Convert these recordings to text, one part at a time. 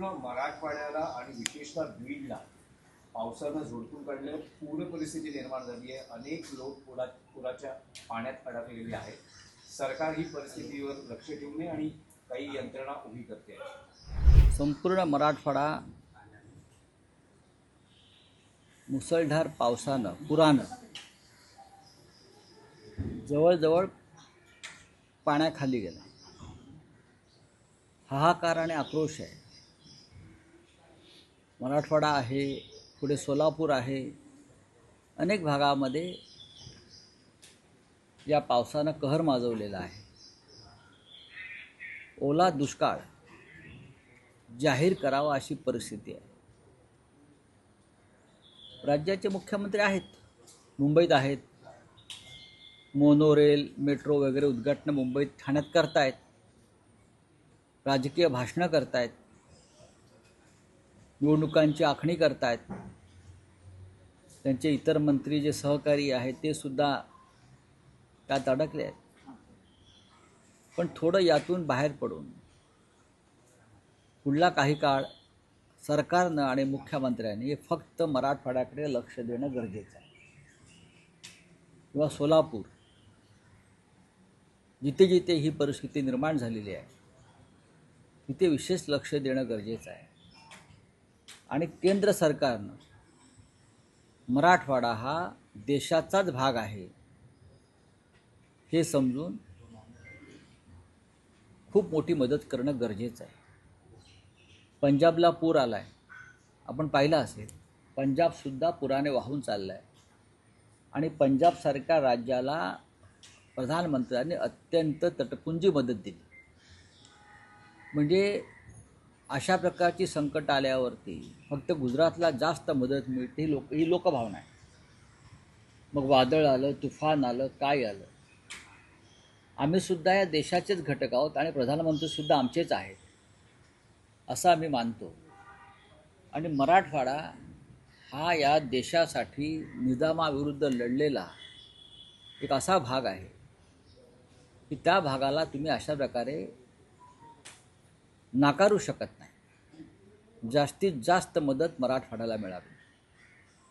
संपूर्ण मराठवाड्याला आणि विशेषतः बीडला पावसानं झोडपून काढलं पूर परिस्थिती निर्माण झाली आहे. अनेक लोक पुरा पुराच्या पाण्यात अडकलेले आहेत. सरकार ही परिस्थितीवर लक्ष ठेवणे आणि काही यंत्रणा उभी करते. आहे संपूर्ण मराठवाडा मुसळधार पावसानं पुरानं जवळजवळ पाण्याखाली गेला. हाहाकार आणि आक्रोश आहे. मराठवाडा आहे पुढे सोलापूर आहे अनेक भागामध्ये या पावसानं कहर माजवलेला आहे. ओला दुष्काळ जाहीर करावा अशी परिस्थिती आहे. राज्याचे मुख्यमंत्री आहेत मुंबईत आहेत मोनोरेल मेट्रो वगैरे उद्घाटनं मुंबईत ठाण्यात करतायत राजकीय भाषणं करतायत निवडणुकांची आखणी करतायत. त्यांचे इतर मंत्री जे सहकारी आहेत ते सुद्धा त्यात अडकले आहेत. पण थोडं यातून बाहेर पडून पुढला काही काळ सरकारनं आणि मुख्यमंत्र्यांनी फक्त मराठवाड्याकडे लक्ष देणं गरजेचं आहे. किंवा सोलापूर जिथे जिथे ही परिस्थिती निर्माण झालेली आहे तिथे विशेष लक्ष देणं गरजेचं आहे. आणि केंद्र सरकारनं मराठवाडा हा देशाचाच भाग आहे. हे समजून खूप मोठी मदत करणं गरजेचं आहे. पंजाबला पूर आला आहे आपण पाहिलं असेल पंजाबसुद्धा पुराने वाहून चाललं आहे आणि पंजाबसारख्या राज्याला प्रधानमंत्र्यांनी अत्यंत तटपुंजी मदत दिली. म्हणजे अशा प्रकारची संकट आल्यावरती फक्त गुजरातला जास्त मदत मिळते ही लोक ही लोकभावना आहे. मग वादळ आलं तुफान आलं काय आलं? आम्ही सुद्धा या देशाचेच घटक आहोत आणि प्रधानमंत्रीसुद्धा आमचेच आहेत असं आम्ही मानतो. आणि मराठवाडा हा या देशासाठी निजामाविरुद्ध लढलेला एक असा भाग आहे की त्या भागाला तुम्ही अशा प्रकारे नाकारू शकत नाही. जास्तीत जास्त मदत मराठवाड्याला मिळावी.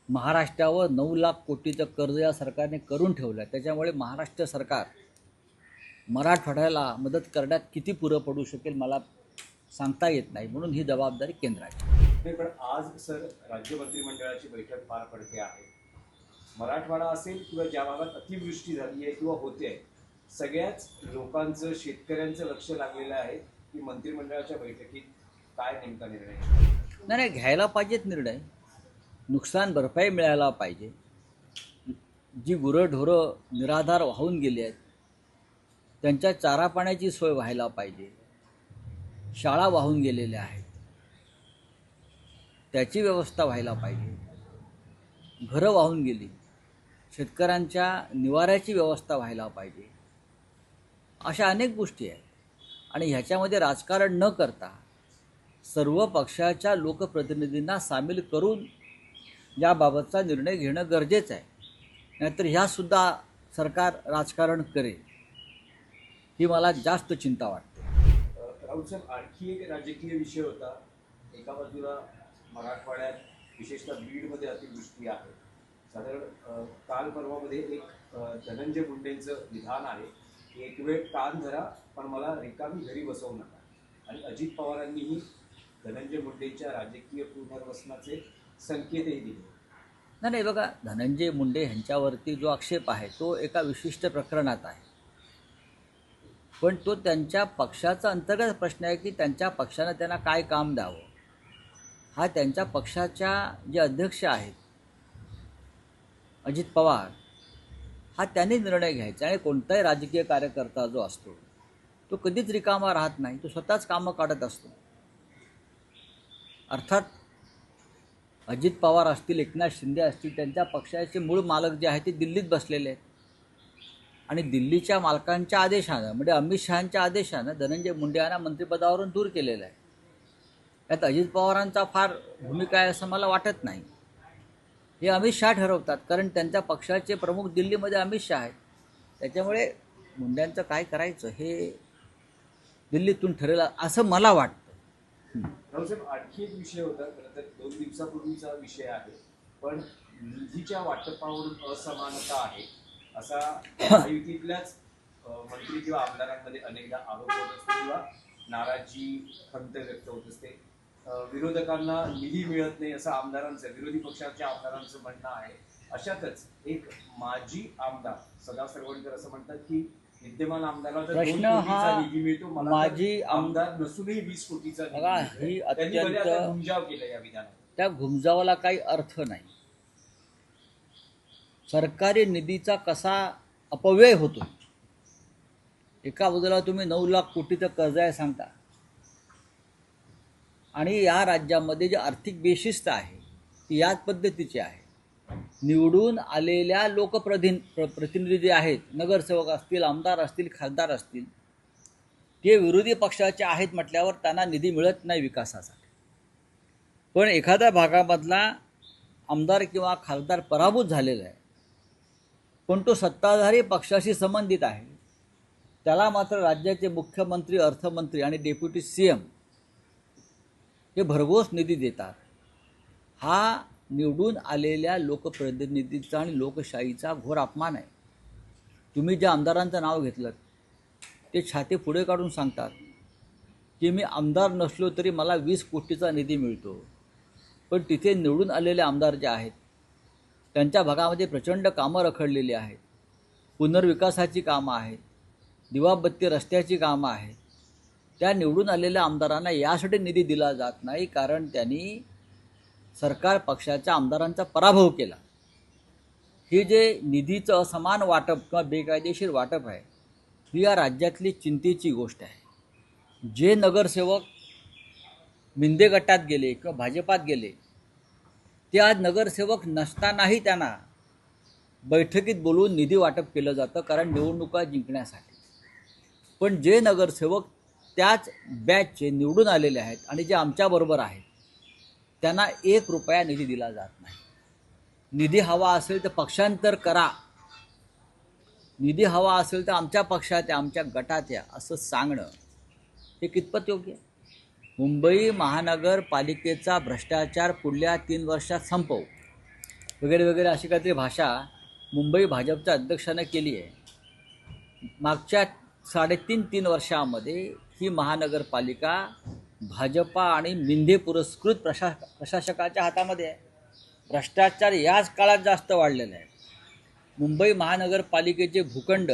महाराष्ट्रावर नऊ लाख कोटीचं कर्ज या सरकारने करून ठेवलं आहे त्याच्यामुळे महाराष्ट्र सरकार मराठवाड्याला मदत करण्यात किती पुरं पडू शकेल मला सांगता येत नाही. म्हणून ही जबाबदारी केंद्राची. नाही पण आज सर राज्य मंत्रिमंडळाची बैठक पार पडते आहे. मराठवाडा असेल किंवा ज्या भागात अतिवृष्टी झाली आहे किंवा होते आहे सगळ्याच लोकांचं शेतकऱ्यांचं लक्ष लागलेलं आहे. की मंत्रिमंडळाच्या बैठकीत काय नेमका निर्णय? नाही नाही घ्यायला पाहिजेत निर्णय. नुकसान भरपाई मिळायला पाहिजे. जी गुरंढोरं निराधार वाहून गेली आहेत त्यांच्या चारा पाण्याची सोय व्हायला पाहिजे. शाळा वाहून गेलेल्या आहेत. त्याची व्यवस्था व्हायला पाहिजे. घरं वाहून गेली. शेतकऱ्यांच्या निवाऱ्याची व्यवस्था व्हायला पाहिजे. अशा अनेक गोष्टी आहेत. आणि ह्याच्यामध्ये राजकारण न करता सर्व पक्षाच्या लोकप्रतिनिधींना सामील करून याबाबतचा निर्णय घेणं गरजेचं आहे. नाहीतर ह्यासुद्धा सरकार राजकारण करेल. ही मला जास्त चिंता वाटते. राहुल साहेब आणखी एक राजकीय विषय होता. एका बाजूला मराठवाड्यात विशेषतः बीडमध्ये अतिवृष्टी आहे. साधारण काल परवामध्ये एक धनंजय मुंडेंचं विधान आहे. एक वेळ कान धरा पण मला रिकामी घरी बसवू नका. आणि अजित पवारांनीही धनंजय मुंडेंच्या राजकीय पुनर्वसनाचे संकेतही दिले. नाही नाही बघा धनंजय मुंडे ह्यांच्यावरती जो आक्षेप आहे तो एका विशिष्ट प्रकरणात आहे. पण तो त्यांच्या पक्षाचा अंतर्गत प्रश्न आहे की त्यांच्या पक्षानं त्यांना काय काम द्यावं? हा त्यांच्या पक्षाच्या जे अध्यक्ष आहेत अजित पवार हा त्यांनी निर्णय घ्यायचा आणि कोणताही राजकीय कार्यकर्ता जो असतो तो कधीच रिकामा राहत नाही. तो स्वतःच कामं काढत असतो. अर्थात अजित पवार असतील एकनाथ शिंदे असतील त्यांच्या पक्षाचे मूळ मालक जे आहेत ते दिल्लीत बसलेले आहेत. आणि दिल्लीच्या मालकांच्या आदेशानं म्हणजे अमित शहांच्या आदेशानं धनंजय मुंडे यांना मंत्रिपदावरून दूर केलेलं आहे. यात अजित पवारांचा फार भूमिका आहे असं मला वाटत नाही. हे अमित शहा ठरवतात कारण त्यांच्या पक्षाचे प्रमुख दिल्लीमध्ये अमित शहा आहेत. त्याच्यामुळे मुंड्यांचं काय करायचं हे दिल्लीतून ठरेल असं मला वाटतं. रावसाहेब आणखी एक विषय होता खरं तर दोन दिवसापूर्वीचा विषय आहे पण निधीच्या वाटपावरून असमानता आहे असा महायुतीतल्याच मंत्री किंवा आमदारांमध्ये अनेकदा आरोप होत असतो किंवा नाराजी खंत व्यक्त होत असते. विरोधकांना निधी मिळत नाही असं आमदारांचं विरोधी पक्षाच्या आमदारांचं म्हणणं आहे. अशातच एक माजी आमदार सदा सरवणकर असं म्हणतात की विद्यमान आमदाराला तर दोन प्रश्न कोटीचा हा निधी मिळतो. मला तर माजी आम- आमदार नसूनही वीस कोटीचा निधी बघा, मिळतोय. ही त्यांनी भले अत्यंत- आता गुंजाव केला या विधानात. त्या घुमजावाला काही अर्थ नाही. सरकारी निधीचा कसा अपव्यय होतो एका बाजूला तुम्ही नऊ लाख कोटीचं कर्ज आहे सांगता. आणि या राज्यामध्ये जी आर्थिक बेशिस्त आहे ती याच पद्धतीची आहे. निवडून आलेल्या लोकप्रधिन प्र प्रतिनिधी जे आहेत नगरसेवक असतील आमदार असतील खासदार असतील ते विरोधी पक्षाचे आहेत म्हटल्यावर त्यांना निधी मिळत नाही विकासासाठी. पण एखाद्या भागामधला आमदार किंवा खासदार पराभूत झालेला आहे पण तो सत्ताधारी पक्षाशी संबंधित आहे त्याला मात्र राज्याचे मुख्यमंत्री अर्थमंत्री आणि डेप्युटी सी एम हे भरघोस निधी देतात. हा निवडून आलेल्या लोकप्रतिनिधीचा आणि लोकशाहीचा घोर अपमान आहे. तुम्ही ज्या आमदारांचं नाव घेतलं ते छाती पुढे काढून सांगतात की मी आमदार नसलो तरी मला वीस कोटीचा निधी मिळतो. पण तिथे निवडून आलेले आमदार जे आहेत त्यांच्या भागामध्ये प्रचंड कामं रखडलेली आहेत. पुनर्विकासाची कामं आहेत दिवाबत्ती रस्त्याची कामं आहेत. त्या निवडून आलेल्या आमदारांना यासाठी निधी दिला जात नाही कारण त्यांनी सरकार पक्षाच्या आमदारांचा पराभव केला. हे जे निधीचं असमान वाटप किंवा बेकायदेशीर वाटप आहे ही या राज्यातली चिंतेची गोष्ट आहे. जे नगरसेवक मिंदे गटात गेले किंवा भाजपात गेले ते आज नगरसेवक नसतानाही त्यांना बैठकीत बोलवून निधी वाटप केलं जातं कारण निवडणुका जिंकण्यासाठी. पण जे नगरसेवक त्याच बॅचचे निवडून आलेले आहेत आणि जे आमच्याबरोबर आहेत त्यांना एक रुपया निधी दिला जात नाही. निधी हवा असेल तर पक्षांतर करा. निधी हवा असेल तर आमच्या पक्षात या आमच्या गटात या असं सांगणं हे कितपत योग्य? आहे मुंबई महानगरपालिकेचा भ्रष्टाचार पुढल्या तीन वर्षात संपव. वगैरे वगैरे अशी काहीतरी भाषा मुंबई भाजपच्या अध्यक्षानं केली आहे. मागच्या साडेतीन तीन वर्षामध्ये ही महानगरपालिका भाजपा आणि मिंधे पुरस्कृत प्रशा प्रशासकाच्या हातामध्ये आहे. भ्रष्टाचार याच काळात जास्त वाढलेला आहे. मुंबई महानगरपालिकेचे भूखंड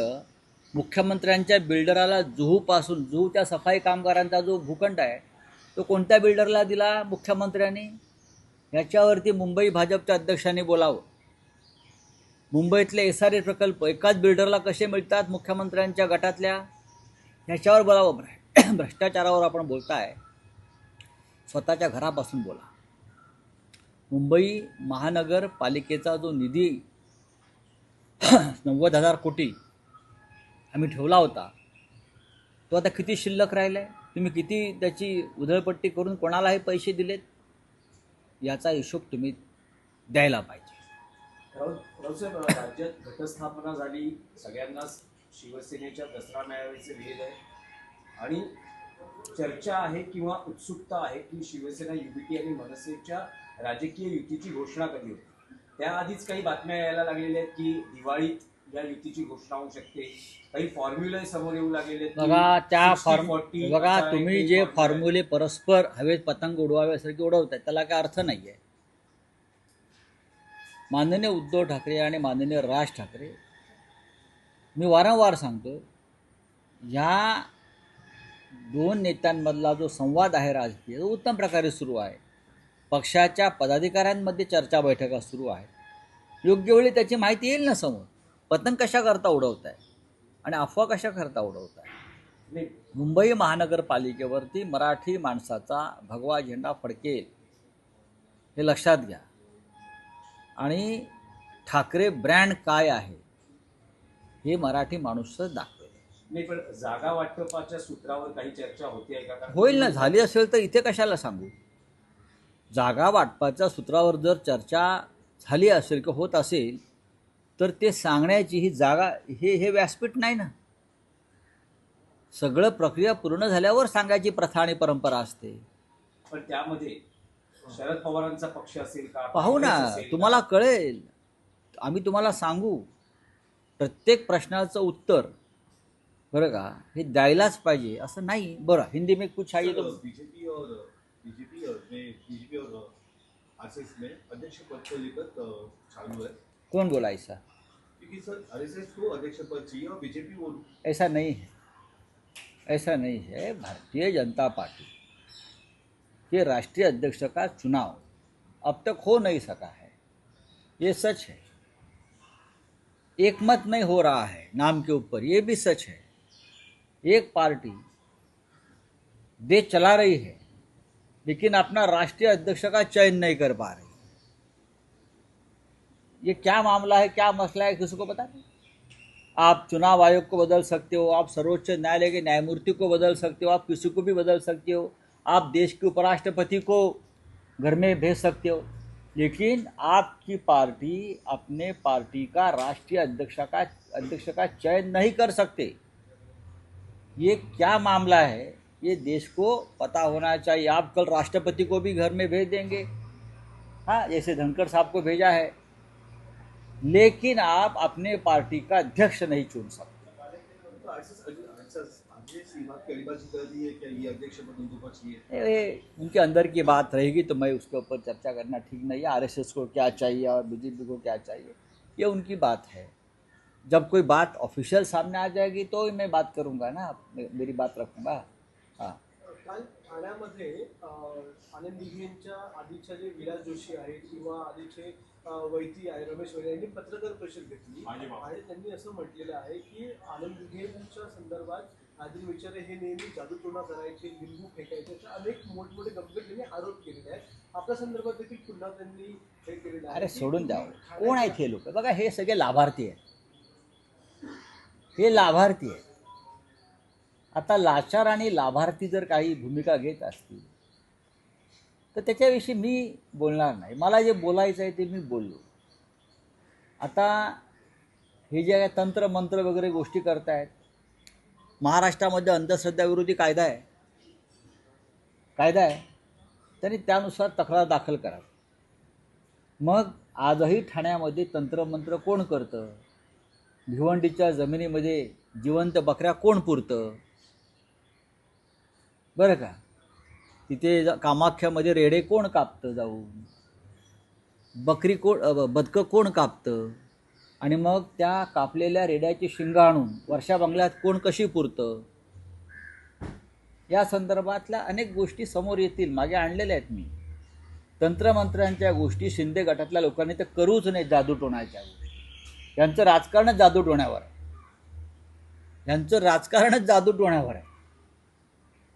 मुख्यमंत्र्यांच्या बिल्डराला जुहूपासून जुहूच्या सफाई कामगारांचा जो भूखंड आहे तो कोणत्या बिल्डरला दिला मुख्यमंत्र्यांनी? ह्याच्यावरती मुंबई भाजपच्या अध्यक्षांनी बोलावं. मुंबईतले एस आर ए प्रकल्प एकाच बिल्डरला कसे मिळतात मुख्यमंत्र्यांच्या गटातल्या? ह्याच्यावर बोलावं. भ्र- भ्रष्टाचारावर आपण बोलताय. स्वतःच्या घरापासून बोला. मुंबई महानगरपालिकेचा जो निधी नव्वद हजार कोटी आम्ही ठेवला होता तो आता किती शिल्लक राहिला आहे तुम्ही किती त्याची उधळपट्टी करून कोणालाही पैसे दिलेत? याचा हिशोब तुम्ही द्यायला पाहिजे. राऊत राज्यात घटस्थापना झाली सगळ्यांनाच शिवसेनेच्या दसरा मेळाव्याचे भेद आहे. आणि चर्चा आहे किंवा उत्सुकता आहे की शिवसेना युबीटी आणि मनसेच्या राजकीय युतीची घोषणा कधी होते त्याआधीच काही बातम्या यायला लागलेल्या आहेत की दिवाळीत या युतीची घोषणा होऊ शकते. काही फॉर्म्युले समोर येऊ लागलेले बघा त्या 60, फॉर्म 40 बघा तुम्ही जे. फॉर्म्युले परस्पर हवेत पतंग उडवाव्यासारखे उडवताय त्याला काय अर्थ नाही आहे माननीय उद्धव ठाकरे आणि माननीय राज ठाकरे मी वारंवार सांगतो या दोन नेत्यांमधला जो संवाद आहे राजकीय तो उत्तम प्रकारे सुरू आहे. पक्षाच्या पदाधिकाऱ्यांमध्ये चर्चा बैठका सुरू आहेत. योग्य वेळी त्याची माहिती येईल ना समोर? पतंग कशा करता आहे आणि अफवा कशा करता आहे मुंबई महानगरपालिकेवरती मराठी माणसाचा भगवा झेंडा फडकेल हे लक्षात घ्या. आणि ठाकरे ब्रँड काय आहे हे मराठी माणूस दाखवेल. नाही पण जागा वाटपाच्या सूत्रावर काही चर्चा होती आहे का? होईल ना झाली असेल तर इथे कशाला सांगू? जागा वाटपाच्या सूत्रावर जर चर्चा झाली असेल किंवा होत असेल तर ते सांगण्याची ही जागा हे हे व्यासपीठ नाही ना? सगळं प्रक्रिया पूर्ण झाल्यावर सांगायची प्रथा आणि परंपरा असते. पण त्यामध्ये शरद पवारांचा पक्ष असेल का? पाहू ना? तुम्हाला कळेल. आम्ही तुम्हाला सांगू. प्रत्येक प्रश्नाचं उत्तर बरं का? हे द्यायलाच पाहिजे. असं नाही. बरं हिंदी में कुछ आहे तो बीजेपी और बीजेपी और बीजेपी और आरएसएस में अध्यक्ष पद को लेकर चालू है। कौन बोला ऐसा? क्योंकि सर आरएसएस को अध्यक्ष पद चाहिए और बीजेपी वो ऐसा नहीं है। ऐसा नहीं है। भारतीय जनता पार्टी के राष्ट्रीय अध्यक्ष का चुनाव अब तक हो नहीं सका है। ये सच है। एक मत नहीं हो रहा है नाम के ऊपर। ये भी सच है। एक पार्टी देश चला रही है, लेकिन अपना राष्ट्रीय अध्यक्ष का चयन नहीं कर पा रही। ये क्या मामला है, क्या मसला है, किसी को पता नहीं। आप चुनाव आयोग को बदल सकते हो, आप सर्वोच्च न्यायालय के न्यायमूर्ति को बदल सकते हो, आप किसी को भी बदल सकते हो, आप देश के उपराष्ट्रपति को घर में भेज सकते हो, लेकिन आपकी पार्टी अपने पार्टी का राष्ट्रीय अध्यक्ष का अध्यक्ष का चयन नहीं कर सकते। ये क्या मामला है? ये देश को पता होना चाहिए। आप कल राष्ट्रपति को भी घर में भेज देंगे। हाँ जैसे धनखड़ साहब को भेजा है। लेकिन आप अपने पार्टी का अध्यक्ष नहीं चुन सकते। उनके अंदर की बात रहेगी तो मैं उसके ऊपर चर्चा करना ठीक नहीं है। आरएसएस को क्या चाहिए और बीजेपी को क्या चाहिए? ये उनकी बात है। जब कोई बात ऑफिशियल सामने आ जाएगी तो ही मैं बात करूंगा ना मेरी बात रखूंगा। हाँ। काल ठाण्यामध्ये आनंद दिघे यांच्या आधीच्या जे विलास जोशी आहेत किंवा आधीचे वैती आहे रमेश वैद्य यांनी पत्रकार परिषद घेतली. आणि त्यांनी असं म्हटलेलं आहे की आनंद दिघेंच्या संदर्भात आदिल विचारे हे नेहमी जादूटोणा करायचे लिंबू फेकायचे असे अनेक मोठमोठे गंभीर त्यांनी आरोप केलेले आहेत. आपल्या संदर्भात देखील पुन्हा त्यांनी हे केलेलं आहे अरे सोडून द्यावं कोण आहेत हे लोक? बघा हे सगळे लाभार्थी आहेत. हे लाभार्थी आहेत. आता लाचार आणि लाभार्थी जर काही भूमिका घेत असतील तर त्याच्याविषयी मी बोलणार नाही. मला जे बोलायचं आहे ते मी बोललो. आता हे जे आहे तंत्र मंत्र वगैरे गोष्टी करतायत महाराष्ट्रामध्ये अंधश्रद्धाविरोधी कायदा आहे. कायदा आहे. त्यांनी त्यानुसार तक्रार दाखल करा. मग आजही ठाण्यामध्ये तंत्रमंत्र कोण करतं? भिवंडीच्या जमिनीमध्ये जिवंत बकऱ्या कोण पुरतं? बरं का? तिथे कामाख्यामध्ये रेडे कोण कापतं जाऊन? बकरी कोण बदकं कोण कापतं? आणि मग त्या कापलेल्या रेड्याची शिंगा आणून वर्षा बंगल्यात कोण कशी पुरतं? या संदर्भातल्या अनेक गोष्टी समोर येतील मागे आणलेल्या आहेत मी. तंत्रमंत्र्यांच्या गोष्टी शिंदे गटातल्या लोकांनी तर करूच नाही जादूटोणाच्या गोष्टी यांचं राजकारणच जादू टोण्यावर आहे. यांचं राजकारणच जादू टोण्यावर आहे.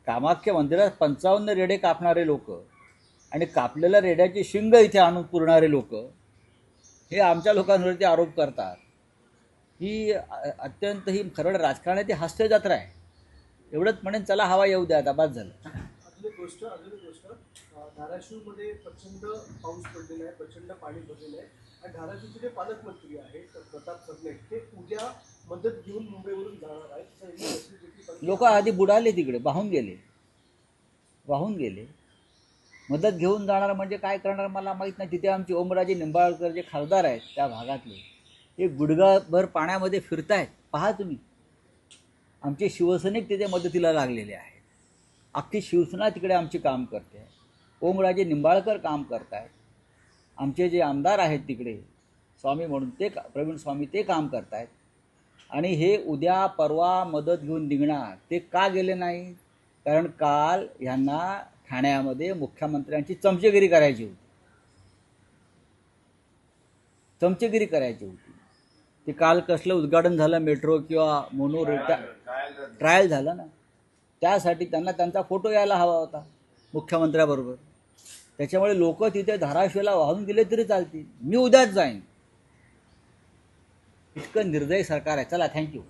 कामाख्या मंदिरात पंचावन्न रेडे कापणारे लोक आणि कापलेल्या रेड्याची शिंग इथे आणून पुरणारे लोक हे आमच्या लोकांवरती आरोप करतात. ही अत्यंत ही खरड राजकारणाची हास्य जत्रा आहे. एवढंच म्हणेन चला हवा येऊ द्या आता बाद झालं. अजून गोष्ट अजून गोष्ट. धाराशिवमध्ये प्रचंड पाऊस पडलेला आहे प्रचंड पाणी भरलेलं आहे. धाराशिवचे जे पालकमंत्री आहेत प्रताप सरनेट ते उद्या मदत घेऊन मुंबईवरून जाणार आहेत. लोक आधी बुडाले तिकडे वाहून गेले. वाहून गेले. मदत घेऊन जाणार म्हणजे काय करणार मला माहीत नाही. तिथे आमचे ओमराजे निंबाळकर जे खासदार आहेत त्या भागातले हे गुडघाभर पाण्यामध्ये फिरतायत. पहा तुम्ही. आमचे शिवसैनिक तिथे मदतीला लागलेले आहेत. अख्खी शिवसेना तिकडे आमची काम करते. ओमराजे निंबाळकर काम करतायत. आमचे जे आमदार आहेत तिकडे स्वामी म्हणून ते का प्रवीण स्वामी ते काम करतायत. आणि हे उद्या परवा मदत घेऊन निघणार ते का गेले नाही? कारण काल ह्यांना ठाण्यामध्ये मुख्यमंत्र्यांची चमचेगिरी करायची होती. चमचेगिरी करायची होती. ते काल कसलं उद्घाटन झालं मेट्रो किंवा मोनो ट्रायल झालं ना. त्यासाठी त्यांना त्यांचा फोटो यायला हवा होता मुख्यमंत्र्याबरोबर. त्याच्यामुळे लोक तिथे धाराशिवला वाहून गेले तरी चालतील. मी उद्याच जाईन. इतकं निर्दयी सरकार आहे. चला थँक्यू